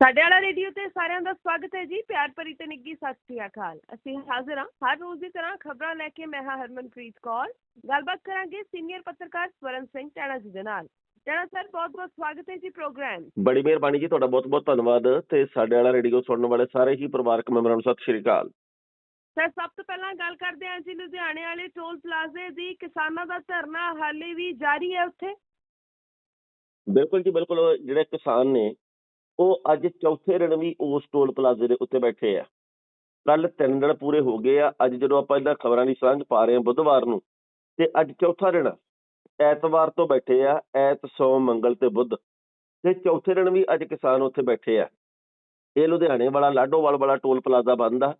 ਸਾਡੇ ਵਾਲਾ ਰੇਡੀਓ ਤੇ ਸਾਰਿਆਂ ਦਾ ਸਵਾਗਤ ਹੈ ਜੀ ਪਿਆਰ ਭਰੀ ਤੇ ਨਿੱਗੀ ਸਤਿ ਸ੍ਰੀ ਅਕਾਲ। ਅਸੀਂ ਹਾਜ਼ਰ ਹਾਂ ਹਰ ਰੋਜ਼ ਦੀ ਤਰ੍ਹਾਂ ਖਬਰਾਂ ਲੈ ਕੇ ਮੈਂ ਹਾਂ ਹਰਮਨਪ੍ਰੀਤ ਕੌਰ। ਗੱਲਬਾਤ ਕਰਾਂਗੇ ਸੀਨੀਅਰ ਪੱਤਰਕਾਰ ਸਵਰਨ ਸਿੰਘ ਟੈਣਾ ਜੀ ਦੇ ਨਾਲ। ਟੈਣਾ ਸਰ ਬਹੁਤ ਬਹੁਤ ਸਵਾਗਤ ਹੈ ਜੀ ਪ੍ਰੋਗਰਾਮ। ਬੜੀ ਮਿਹਰਬਾਨੀ ਜੀ ਤੁਹਾਡਾ ਬਹੁਤ-ਬਹੁਤ ਧੰਨਵਾਦ ਤੇ ਸਾਡੇ ਵਾਲਾ ਰੇਡੀਓ ਸੁਣਨ ਵਾਲੇ ਸਾਰੇ ਹੀ ਪਰਿਵਾਰਕ ਮੈਂਬਰਾਂ ਨੂੰ ਸਤਿ ਸ਼੍ਰੀ ਅਕਾਲ। ਸਰ ਸਭ ਤੋਂ ਪਹਿਲਾਂ ਗੱਲ ਕਰਦੇ ਹਾਂ ਜੀ ਲੁਧਿਆਣੇ ਵਾਲੇ ਟੋਲ ਪਲਾਜ਼ੇ ਦੀ। ਕਿਸਾਨਾਂ ਦਾ ਧਰਨਾ ਹਾਲੇ ਵੀ ਜਾਰੀ ਹੈ ਉੱਥੇ? ਬਿਲਕੁਲ ਜੀ ਬਿਲਕੁਲ। ਜਿਹੜੇ ਕਿਸਾਨ ਨੇ ਉਹ ਅੱਜ ਚੌਥੇ ਦਿਨ ਵੀ ਉਸ ਟੋਲ ਪਲਾਜ਼ੇ ਦੇ ਉੱਤੇ ਬੈਠੇ ਆ। ਕੱਲ ਤਿੰਨ ਦਿਨ ਪੂਰੇ ਹੋ ਗਏ ਆ, ਅੱਜ ਜਦੋਂ ਆਪਾਂ ਇਹਨਾਂ ਖਬਰਾਂ ਦੀ ਸਾਂਝ ਪਾ ਰਹੇ ਹਾਂ ਬੁੱਧਵਾਰ ਨੂੰ, ਤੇ ਅੱਜ ਚੌਥਾ ਦਿਨ ਐਤਵਾਰ ਤੋਂ ਬੈਠੇ ਆ, ਐਤ, ਸੋਮ, ਮੰਗਲ ਤੇ ਬੁੱਧ। ਤੇ ਚੌਥੇ ਦਿਨ ਵੀ ਅੱਜ ਕਿਸਾਨ ਉੱਥੇ ਬੈਠੇ ਆ। ਇਹ ਲੁਧਿਆਣੇ ਵਾਲਾ, ਲਾਡੋਵਾਲ ਵਾਲਾ ਟੋਲ ਪਲਾਜ਼ਾ ਬੰਦ ਆ।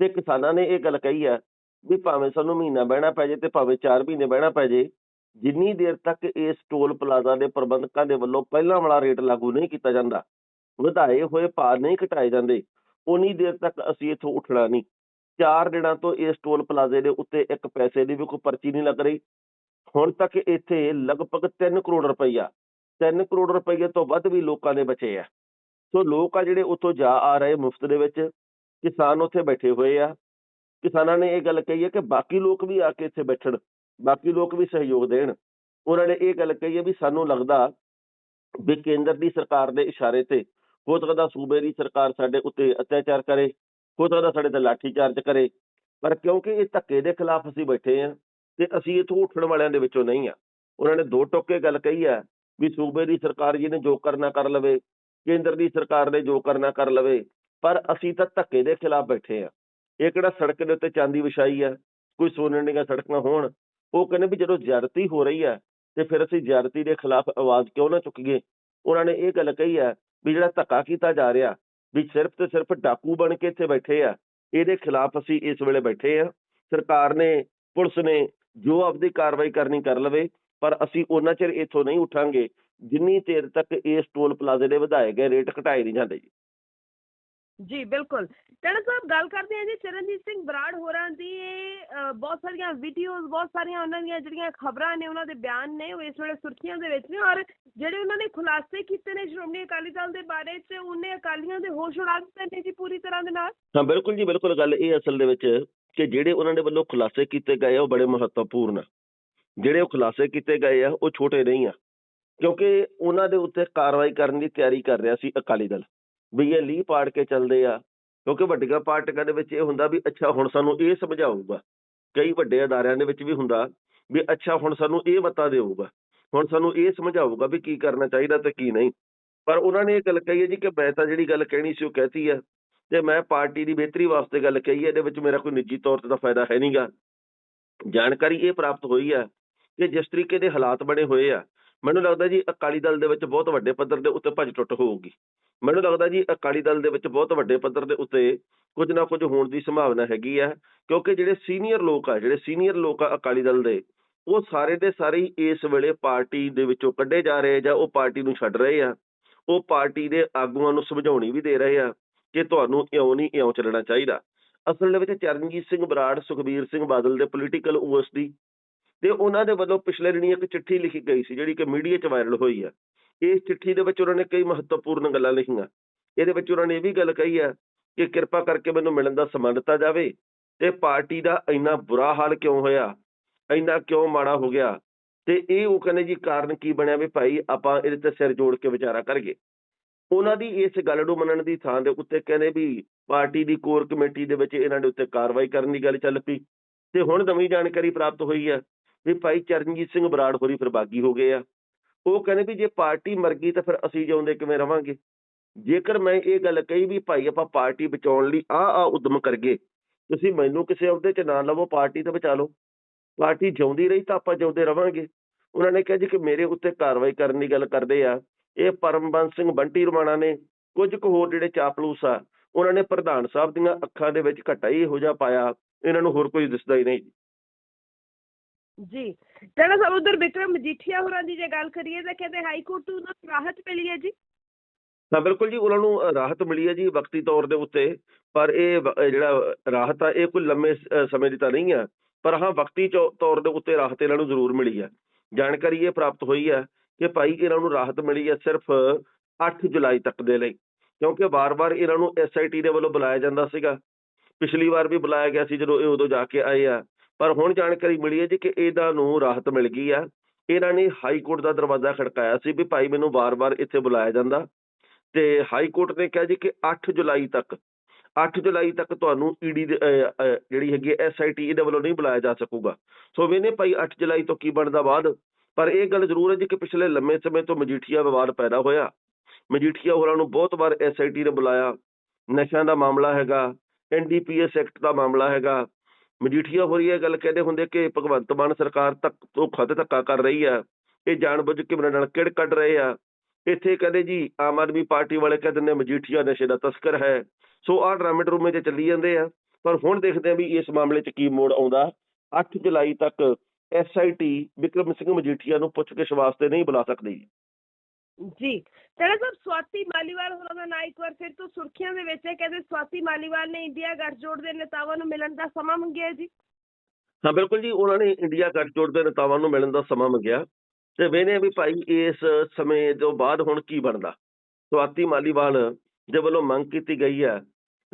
ਤੇ ਕਿਸਾਨਾਂ ਨੇ ਇਹ ਗੱਲ ਕਹੀ ਆ ਵੀ ਭਾਵੇਂ ਸਾਨੂੰ ਮਹੀਨਾ ਬਹਿਣਾ ਪੈ ਜੇ ਤੇ ਭਾਵੇਂ 4 ਮਹੀਨੇ ਬਹਿਣਾ ਪੈ ਜੇ, ਜਿੰਨੀ ਦੇਰ ਤੱਕ ਇਸ ਟੋਲ ਪਲਾਜ਼ਾ ਦੇ ਪ੍ਰਬੰਧਕਾਂ ਦੇ ਵੱਲੋਂ ਪਹਿਲਾਂ ਵਾਲਾ ਰੇਟ ਲਾਗੂ ਨਹੀਂ ਕੀਤਾ ਜਾਂਦਾ ਵਧਾਏ ਹੋਏ ਭਾਅ ਨਹੀਂ ਘਟਾਏ ਜਾਂਦੇ ਉਨੀ ਦੇਰ ਤੱਕ ਅਸੀਂ ਇੱਥੋਂ ਉੱਠਣਾ ਨਹੀਂ। ਚਾਰ ਦਿਨਾਂ ਤੋਂ ਇਸ ਟੋਲ ਪਲਾਜ਼ੇ ਦੇ ਉੱਤੇ ਇੱਕ ਪੈਸੇ ਦੀ ਵੀ ਕੋਈ ਪਰਚੀ ਨਹੀਂ ਲੱਗ ਰਹੀ। ਹੁਣ ਤੱਕ ਇੱਥੇ ਲਗਭਗ 3 ਕਰੋੜ ਰੁਪਈਆ 3 ਕਰੋੜ ਰੁਪਈਏ ਤੋਂ ਵੱਧ ਵੀ ਲੋਕਾਂ ਦੇ ਬਚੇ ਆ। ਸੋ ਲੋਕ ਆ ਜਿਹੜੇ ਉੱਥੋਂ ਜਾ ਆ ਰਹੇ ਮੁਫਤ ਦੇ ਵਿੱਚ, ਕਿਸਾਨ ਉੱਥੇ ਬੈਠੇ ਹੋਏ ਆ। ਕਿਸਾਨਾਂ ਨੇ ਇਹ ਗੱਲ ਕਹੀ ਹੈ ਕਿ ਬਾਕੀ ਲੋਕ ਵੀ ਆ ਕੇ ਇੱਥੇ ਬੈਠਣ, ਬਾਕੀ ਲੋਕ ਵੀ ਸਹਿਯੋਗ ਦੇਣ। ਉਹਨਾਂ ਨੇ ਇਹ ਗੱਲ ਕਹੀ ਹੈ ਵੀ ਸਾਨੂੰ ਲੱਗਦਾ ਵੀ ਕੇਂਦਰ ਦੀ ਸਰਕਾਰ ਦੇ ਇਸ਼ਾਰੇ ਤੇ ਹੋ ਸਕਦਾ ਸੂਬੇ ਦੀ ਸਰਕਾਰ ਸਾਡੇ ਉੱਤੇ ਅਤਿਆਚਾਰ ਕਰੇ ਹੋ ਸਕਦਾ ਸਾਡੇ ਤੇ ਲਾਠੀ ਚਾਰਜ ਕਰੇ। ਪਰ ਕਿਉਂਕਿ ਇਹ ਧੱਕੇ ਦੇ ਖਿਲਾਫ ਅਸੀਂ ਬੈਠੇ ਆ ਤੇ ਅਸੀਂ ਇੱਥੋਂ ਉੱਠਣ ਵਾਲਿਆਂ ਦੇ ਵਿੱਚੋਂ ਨਹੀਂ ਆ। ਉਹਨਾਂ ਨੇ ਦੋ ਟੋਕੇ ਗੱਲ ਕਹੀ ਹੈ ਵੀ ਸੂਬੇ ਦੀ ਸਰਕਾਰ ਜਿਹਨੇ ਜੋ ਕਰਨਾ ਕਰ ਲਵੇ, ਕੇਂਦਰ ਦੀ ਸਰਕਾਰ ਨੇ ਜੋ ਕਰਨਾ ਕਰ ਲਵੇ, ਪਰ ਅਸੀਂ ਤਾਂ ਧੱਕੇ ਦੇ ਖਿਲਾਫ ਬੈਠੇ ਆ। ਇਹ ਕਿਹੜਾ ਸੜਕ ਦੇ ਉੱਤੇ ਚਾਂਦੀ ਵਿਛਾਈ ਆ, ਕੋਈ ਸੋਨੇ ਦੀਆਂ ਸੜਕਾਂ ਹੋਣ, ਉਹ ਕਹਿੰਦੇ ਵੀ ਜਦੋਂ ਜ਼ਿਆਦਤੀ ਹੋ ਰਹੀ ਹੈ ਤੇ ਫਿਰ ਅਸੀਂ ਜ਼ਿਆਦਤੀ ਦੇ ਖਿਲਾਫ ਆਵਾਜ਼ ਕਿਉਂ ਨਾ ਚੁੱਕੀਏ। ਉਹਨਾਂ ਨੇ ਇਹ ਗੱਲ ਕਹੀ ਹੈ ਵੀ ਜਿਹੜਾ ਧੱਕਾ ਕੀਤਾ ਜਾ ਰਿਹਾ ਵੀ ਸਿਰਫ ਤੇ ਸਿਰਫ ਡਾਕੂ ਬਣ ਕੇ ਇੱਥੇ ਬੈਠੇ ਆ, ਇਹਦੇ ਖਿਲਾਫ ਅਸੀਂ ਇਸ ਵੇਲੇ ਬੈਠੇ ਆ। ਸਰਕਾਰ ਨੇ, ਪੁਲਿਸ ਨੇ ਜੋ ਆਪਦੀ ਕਾਰਵਾਈ ਕਰਨੀ ਕਰ ਲਵੇ, ਪਰ ਅਸੀਂ ਉਹਨਾਂ ਚਿਰ ਇੱਥੋਂ ਨਹੀਂ ਉੱਠਾਂਗੇ ਜਿੰਨੀ ਦੇਰ ਤੱਕ ਇਸ ਟੋਲ ਪਲਾਜ਼ੇ ਦੇ ਵਧਾਏ ਗਏ ਰੇਟ ਘਟਾਏ ਨਹੀਂ ਜਾਂਦੇ ਜੀ। ਜੀ, ਬਿਲਕੁਲ। ਟੈਣਾ ਸਾਹਿਬ, ਗੱਲ ਕਰਦੇ ਹਾਂ ਜੀ, ਚਰਨਜੀਤ ਸਿੰਘ ਬਰਾੜ ਹੋਰਾਂ ਦੀ ਬਹੁਤ ਸਾਰੀਆਂ ਵੀਡੀਓਜ਼ ਬਹੁਤ ਸਾਰੀਆਂ ਉਹਨਾਂ ਦੀਆਂ ਜਿਹੜੀਆਂ ਖਬਰਾਂ ਨੇ, ਉਹਨਾਂ ਦੇ ਬਿਆਨ ਨੇ, ਉਹ ਇਸ ਵੇਲੇ ਸੁਰਖੀਆਂ ਦੇ ਵਿੱਚ ਨੇ ਔਰ ਜਿਹੜੇ ਉਹਨਾਂ ਨੇ ਖੁਲਾਸੇ ਕੀਤੇ ਨੇ ਸ਼੍ਰੋਮਣੀ ਅਕਾਲੀ ਦਲ ਦੇ ਬਾਰੇ ਚ, ਉਹਨੇ ਅਕਾਲੀਆਂ ਦੇ ਹੋਸ਼ ਉਡਾ ਦਿੱਤੇ ਨੇ ਜੀ ਪੂਰੀ ਤਰ੍ਹਾਂ ਦੇ ਨਾਲ। ਹਾਂ, ਬਿਲਕੁਲ ਜੀ, ਬਿਲਕੁਲ। ਗੱਲ ਇਹ ਅਸਲ ਦੇ ਵਿੱਚ ਕਿ ਜਿਹੜੇ ਉਹਨਾਂ ਦੇ ਵੱਲੋਂ ਖੁਲਾਸੇ ਕੀਤੇ ਗਏ ਉਹ ਬੜੇ ਮਹੱਤਵਪੂਰਨ ਆ। ਜਿਹੜੇ ਉਹ ਖੁਲਾਸੇ ਕੀਤੇ ਗਏ ਆ, ਉਹ ਛੋਟੇ ਨਹੀਂ ਆ। ਕਿਉਂਕਿ ਉਹਨਾਂ ਦੇ ਉੱਤੇ ਕਾਰਵਾਈ ਕਰਨ ਦੀ ਤਿਆਰੀ ਕਰ ਰਿਹਾ ਸੀ ਅਕਾਲੀ ਦਲ। ਵੀ ਇਹ ਲੀਹ ਪਾੜ ਕੇ ਚੱਲਦੇ ਆ। ਕਿਉਂਕਿ ਵੱਡੀਆਂ ਪਾਰਟੀਆਂ ਦੇ ਵਿੱਚ ਇਹ ਹੁੰਦਾ ਵੀ ਅੱਛਾ, ਹੁਣ ਸਾਨੂੰ ਇਹ ਸਮਝਾਊਗਾ। ਕਈ ਵੱਡੇ ਅਦਾਰਿਆਂ ਦੇ ਵਿੱਚ ਵੀ ਹੁੰਦਾ ਵੀ ਅੱਛਾ, ਹੁਣ ਸਾਨੂੰ ਇਹ ਮਤਾ ਦੇਊਗਾ। ਹੁਣ ਸਾਨੂੰ ਇਹ ਸਮਝਾਊਗਾ ਵੀ ਕੀ ਕਰਨਾ ਚਾਹੀਦਾ ਤੇ ਕੀ ਨਹੀਂ। ਪਰ ਉਹਨਾਂ ਨੇ ਇਹ ਗੱਲ ਕਹੀ ਹੈ ਜੀ ਕਿ ਮੈਂ ਤਾਂ ਜਿਹੜੀ ਗੱਲ ਕਹਿਣੀ ਸੀ ਉਹ ਕਹਿਤੀ ਆ ਤੇ ਮੈਂ ਪਾਰਟੀ ਦੀ ਬਿਹਤਰੀ ਵਾਸਤੇ ਗੱਲ ਕਹੀ ਹੈ, ਇਹਦੇ ਵਿੱਚ ਮੇਰਾ ਕੋਈ ਨਿੱਜੀ ਤੌਰ ਤੇ ਤਾਂ ਫਾਇਦਾ ਹੈ ਨਹੀਂਗਾ ਜਾਣਕਾਰੀ ਇਹ ਪ੍ਰਾਪਤ ਹੋਈ ਹੈ ਕਿ ਜਿਸ ਤਰੀਕੇ ਦੇ ਹਾਲਾਤ ਬਣੇ ਹੋਏ ਆ ਮੈਨੂੰ ਲੱਗਦਾ ਜੀ ਅਕਾਲੀ ਦਲ ਦੇ ਵਿੱਚ ਬਹੁਤ ਵੱਡੇ ਪੱਧਰ ਦੇ ਉੱਤੇ ਭੱਜ ਟੁੱਟ ਹੋਊਗੀ। ਮੈਨੂੰ ਲੱਗਦਾ ਜੀ ਅਕਾਲੀ ਦਲ ਦੇ ਵਿੱਚ ਬਹੁਤ ਵੱਡੇ ਪੱਧਰ ਦੇ ਉੱਤੇ ਕੁਝ ਨਾ ਕੁਝ ਹੋਣ ਦੀ ਸੰਭਾਵਨਾ ਹੈਗੀ ਆ ਕਿਉਂਕਿ ਜਿਹੜੇ ਸੀਨੀਅਰ ਲੋਕ ਆ, ਜਿਹੜੇ ਸੀਨੀਅਰ ਲੋਕ ਆ ਅਕਾਲੀ ਦਲ ਦੇ, ਉਹ ਸਾਰੇ ਦੇ ਸਾਰੇ ਹੀ ਇਸ ਵੇਲੇ ਪਾਰਟੀ ਦੇ ਵਿੱਚੋਂ ਕੱਢੇ ਜਾ ਰਹੇ ਜਾਂ ਉਹ ਪਾਰਟੀ ਨੂੰ ਛੱਡ ਰਹੇ ਆ। ਉਹ ਪਾਰਟੀ ਦੇ ਆਗੂਆਂ ਨੂੰ ਸਮਝਾਉਣੀ ਵੀ ਦੇ ਰਹੇ ਆ ਕਿ ਤੁਹਾਨੂੰ ਇਉਂ ਨਹੀਂ ਇਉਂ ਚੱਲਣਾ ਚਾਹੀਦਾ। ਅਸਲ ਦੇ ਵਿੱਚ ਚਰਨਜੀਤ ਸਿੰਘ ਬਰਾੜ, ਸੁਖਬੀਰ ਸਿੰਘ ਬਾਦਲ ਦੇ ਪੋਲੀਟੀਕਲ ਓਐਸਡੀ ਤੇ ਉਹਨਾਂ ਦੇ ਵੱਲੋਂ ਪਿਛਲੇ ਦਿਨੀ ਇੱਕ ਚਿੱਠੀ ਲਿਖੀ ਗਈ ਸੀ, ਜਿਹੜੀ ਕਿ ਮੀਡੀਆ 'ਚ ਵਾਇਰਲ ਹੋਈ ਆ। ਇਸ ਚਿੱਠੀ ਦੇ ਵਿੱਚ ਉਹਨਾਂ ਨੇ ਕਈ ਮਹੱਤਵਪੂਰਨ ਗੱਲਾਂ ਲਿਖੀਆਂ। ਇਹਦੇ ਵਿੱਚ ਉਹਨਾਂ ਨੇ ਇਹ ਵੀ ਗੱਲ ਕਹੀ ਆ ਕਿ ਕਿਰਪਾ ਕਰਕੇ ਮੈਨੂੰ ਮਿਲਣ ਦਾ ਸਮਾਂ ਦਿੱਤਾ ਜਾਵੇ ਤੇ ਪਾਰਟੀ ਦਾ ਇੰਨਾ ਬੁਰਾ ਹਾਲ ਕਿਉਂ ਹੋਇਆ, ਇੰਨਾ ਕਿਉਂ ਮਾੜਾ ਹੋ ਗਿਆ ਤੇ ਇਹ ਉਹ ਕਹਿੰਦੇ ਜੀ ਕਾਰਨ ਕੀ ਬਣਿਆ ਵੀ ਭਾਈ ਆਪਾਂ ਇਹਦੇ ਤੇ ਸਿਰ ਜੋੜ ਕੇ ਵਿਚਾਰਾ ਕਰੀਏ। ਉਹਨਾਂ ਦੀ ਇਸ ਗੱਲ ਨੂੰ ਮੰਨਣ ਦੀ ਥਾਂ ਦੇ ਉੱਤੇ ਕਹਿੰਦੇ ਵੀ ਪਾਰਟੀ ਦੀ ਕੋਰ ਕਮੇਟੀ ਦੇ ਵਿੱਚ ਇਹਨਾਂ ਦੇ ਉੱਤੇ ਕਾਰਵਾਈ ਕਰਨ ਦੀ ਗੱਲ ਚੱਲ ਪਈ ਤੇ ਹੁਣ ਨਵੀਂ ਜਾਣਕਾਰੀ ਪ੍ਰਾਪਤ ਹੋਈ ਹੈ ਵੀ ਭਾਈ ਚਰਨਜੀਤ ਸਿੰਘ ਬਰਾੜ ਹੋਰੀ ਫਿਰ ਬਾਗੀ ਹੋ ਗਏ ਆ। ਉਹ ਕਹਿੰਦੇ ਵੀ ਜੇ ਪਾਰਟੀ ਮਰ ਗਈ ਤਾਂ ਫਿਰ ਅਸੀਂ ਜਿਉਂਦੇ ਕਿਵੇਂ ਰਵਾਂਗੇ? ਜੇਕਰ ਮੈਂ ਇਹ ਗੱਲ ਕਹੀ ਵੀ ਭਾਈ ਆਪਾਂ ਪਾਰਟੀ ਬਚਾਉਣ ਲਈ ਆ ਆ ਉਦਮ ਕਰਗੇ ਤੁਸੀਂ ਮੈਨੂੰ ਕਿਸੇ ਅਹੁਦੇ 'ਚ ਨਾ ਲਵੋ, ਪਾਰਟੀ ਤਾਂ ਬਚਾ ਲਓ। ਪਾਰਟੀ ਜਿਉਂਦੀ ਰਹੀ ਤਾਂ ਆਪਾਂ ਜਿਉਂਦੇ ਰਵਾਂਗੇ। ਉਹਨਾਂ ਨੇ ਕਿਹਾ ਜੀ ਕਿ ਮੇਰੇ ਉੱਤੇ ਕਾਰਵਾਈ ਕਰਨ ਦੀ ਗੱਲ ਕਰਦੇ ਆ। ਇਹ ਪਰਮਬੰਸ ਸਿੰਘ ਬੰਟੀ ਰਮਾਣਾ ਨੇ, ਕੁਝ ਕੁ ਹੋਰ ਜਿਹੜੇ ਚਾਪਲੂਸ ਆ, ਉਹਨਾਂ ਨੇ ਪ੍ਰਧਾਨ ਸਾਹਿਬ ਦੀਆਂ ਅੱਖਾਂ ਦੇ ਵਿੱਚ ਘਟਾ ਹੀ ਇਹੋ ਜਿਹਾ ਪਾਇਆ। ਇਹਨਾਂ ਨੂੰ ਹੋਰ ਕੋਈ ਦਿਸਦਾ ਹੀ ਨਹੀਂ। ਜੀ। ਟੈਣਾ ਸਾਹਿਬ ਉਧਰ ਮਜੀਠੀਆ ਹੋਰਾਂ ਦੀ ਜੇ ਗੱਲ ਕਰੀਏ ਤਾਂ ਕਹਿੰਦੇ ਹਾਈ ਕੋਰਟ ਤੋਂ ਉਹਨਾਂ ਨੂੰ ਰਾਹਤ ਮਿਲੀ ਹੈ ਜੀ? ਤਾਂ ਬਿਲਕੁਲ ਜੀ, ਉਹਨਾਂ ਨੂੰ ਰਾਹਤ ਮਿਲੀ ਹੈ ਜੀ ਵਕਤੀ ਤੌਰ ਦੇ ਉੱਤੇ। ਪਰ ਇਹ ਜਿਹੜਾ ਰਾਹਤ ਆ, ਇਹ ਕੋਈ ਲੰਮੇ ਸਮੇਂ ਦੀ ਤਾਂ ਨਹੀਂ ਆ। ਪਰ ਹਾਂ, ਵਕਤੀ ਤੌਰ ਦੇ ਉੱਤੇ ਰਾਹਤ ਇਹਨਾਂ ਨੂੰ ਜ਼ਰੂਰ ਮਿਲੀ ਹੈ। ਜਾਣਕਾਰੀ ਇਹ ਪ੍ਰਾਪਤ ਹੋਈ ਹੈ ਕਿ ਭਾਈ ਇਹਨਾਂ ਨੂੰ ਰਾਹਤ ਮਿਲੀ ਹੈ ਸਿਰਫ 8 ਜੁਲਾਈ ਤੱਕ ਦੇ ਲਈ। ਕਿਉਂਕਿ ਵਾਰ-ਵਾਰ ਇਹਨਾਂ ਨੂੰ ਐਸਆਈਟੀ ਦੇ ਵੱਲੋਂ ਬੁਲਾਇਆ ਜਾਂਦਾ ਸੀਗਾ। ਪਿਛਲੀ ਵਾਰ ਵੀ ਬੁਲਾਇਆ ਗਿਆ ਸੀ ਜਦੋਂ ਇਹ ਉਦੋਂ ਜਾ ਕੇ ਆਏ ਆ। ਪਰ ਹੁਣ ਜਾਣਕਾਰੀ ਮਿਲੀ ਹੈ ਜੀ ਕਿ ਇਹਨਾਂ ਨੂੰ ਰਾਹਤ ਮਿਲ ਗਈ ਆ ਇਹਨਾਂ ਨੇ ਹਾਈ ਕੋਰਟ ਦਾ ਦਰਵਾਜ਼ਾ ਖੜਕਾਇਆ ਸੀ ਵੀ ਭਾਈ ਮੈਨੂੰ ਵਾਰ-ਵਾਰ ਇੱਥੇ ਬੁਲਾਇਆ ਜਾਂਦਾ। ਤੇ ਹਾਈ ਕੋਰਟ ਨੇ ਕਿਹਾ ਜੀ ਕਿ 8 ਜੁਲਾਈ ਤੱਕ 8 ਜੁਲਾਈ ਤੱਕ ਤੁਹਾਨੂੰ ਈਡੀ ਜਿਹੜੀ ਹੈਗੀ ਐਸਆਈਟੀ ਇਹਦੇ ਵੱਲੋਂ ਨਹੀਂ ਬੁਲਾਇਆ ਜਾ ਸਕੂਗਾ। ਸੋ ਵੇਨੇ ਭਾਈ 8 ਜੁਲਾਈ ਤੋਂ ਕੀ ਬਣਦਾ ਬਾਅਦ। ਪਰ ਇਹ ਗੱਲ ਜ਼ਰੂਰ ਹੈ ਜੀ ਕਿ ਪਿਛਲੇ ਲੰਮੇ ਸਮੇਂ ਤੋਂ ਮਜੀਠੀਆ ਵਿਵਾਦ ਪੈਦਾ ਹੋਇਆ। ਮਜੀਠੀਆ ਹੋਰਾਂ ਨੂੰ ਬਹੁਤ ਵਾਰ ਐਸਆਈਟੀ ਨੇ ਬੁਲਾਇਆ। ਨਸ਼ਿਆਂ ਦਾ ਮਾਮਲਾ ਹੈਗਾ ਐਨਡੀਪੀਐਸ ਐਕਟ ਦਾ ਮਾਮਲਾ ਹੈਗਾ। ਮਜੀਠੀਆ ਹੋ ਰਹੀ ਹੈ ਗੱਲ ਕਹਿੰਦੇ ਹੁੰਦੇ ਕਿ ਭਗਵੰਤ ਮਾਨ ਸਰਕਾਰ ਤੱਕ ਧੋਖਾ ਤੇ ਧੱਕਾ ਕਰ ਰਹੀ ਆ, ਇਹ ਜਾਣਬੁੱਝ ਕੇ ਮੇਰੇ ਨਾਲ ਕਿੜ ਕੱਢ ਰਹੇ ਆ। ਇੱਥੇ ਕਹਿੰਦੇ ਜੀ, ਆਮ ਆਦਮੀ ਪਾਰਟੀ ਵਾਲੇ ਕਹਿੰਦੇ ਨੇ ਮਜੀਠੀਆ ਨਸ਼ੇ ਦਾ ਤਸਕਰ ਹੈ। ਸੋ ਆਹ ਡਰਾਮੇ ਡਰੂਮੇ ਤੇ ਚੱਲੀ ਜਾਂਦੇ ਆ। ਪਰ ਹੁਣ ਦੇਖਦੇ ਆ ਵੀ ਇਸ ਮਾਮਲੇ 'ਚ ਕੀ ਮੋੜ ਆਉਂਦਾ। 8 ਜੁਲਾਈ ਤੱਕ ਐਸਆਈਟੀ ਵਿਕਰਮ ਸਿੰਘ ਮਜੀਠੀਆ ਨੂੰ ਪੁੱਛਗਿੱਛ ਵਾਸਤੇ ਨਹੀਂ ਬੁਲਾ ਸਕਦੀ। ਜੀ। ਤੇਰਾ ਸਰ ਸਵਾਤੀ ਮਾਲੀਵਾਲ ਹੋਰਾਂ ਦਾ ਨਾਂ ਇੱਕ ਵਾਰ ਫਿਰ ਤੋਂ ਸੁਰਖੀਆਂ ਦੇ ਵਿੱਚ ਹੈ। ਕਹਿੰਦੇ ਸਵਾਤੀ ਮਾਲੀਵਾਲ ਨੇ ਇੰਡੀਆ ਗੱਠਜੋੜ ਦੇ ਨੇਤਾਵਾਂ ਨੂੰ ਮਿਲਣ ਦਾ ਸਮਾਂ ਮੰਗਿਆ ਜੀ। ਹਾਂ, ਬਿਲਕੁਲ ਜੀ, ਉਹਨਾਂ ਨੇ ਇੰਡੀਆ ਗੱਠਜੋੜ ਦੇ ਨੇਤਾਵਾਂ ਨੂੰ ਮਿਲਣ ਦਾ ਸਮਾਂ ਮੰਗਿਆ। ਤੇ ਵੇਨੇ ਵੀ ਭਾਈ ਇਸ ਸਮੇਂ ਤੋਂ ਬਾਅਦ ਹੁਣ ਕੀ ਬਣਦਾ। ਸਵਾਤੀ ਮਾਲੀਵਾਲ ਦੇ ਵੱਲੋਂ ਮੰਗ ਕੀਤੀ ਗਈ ਹੈ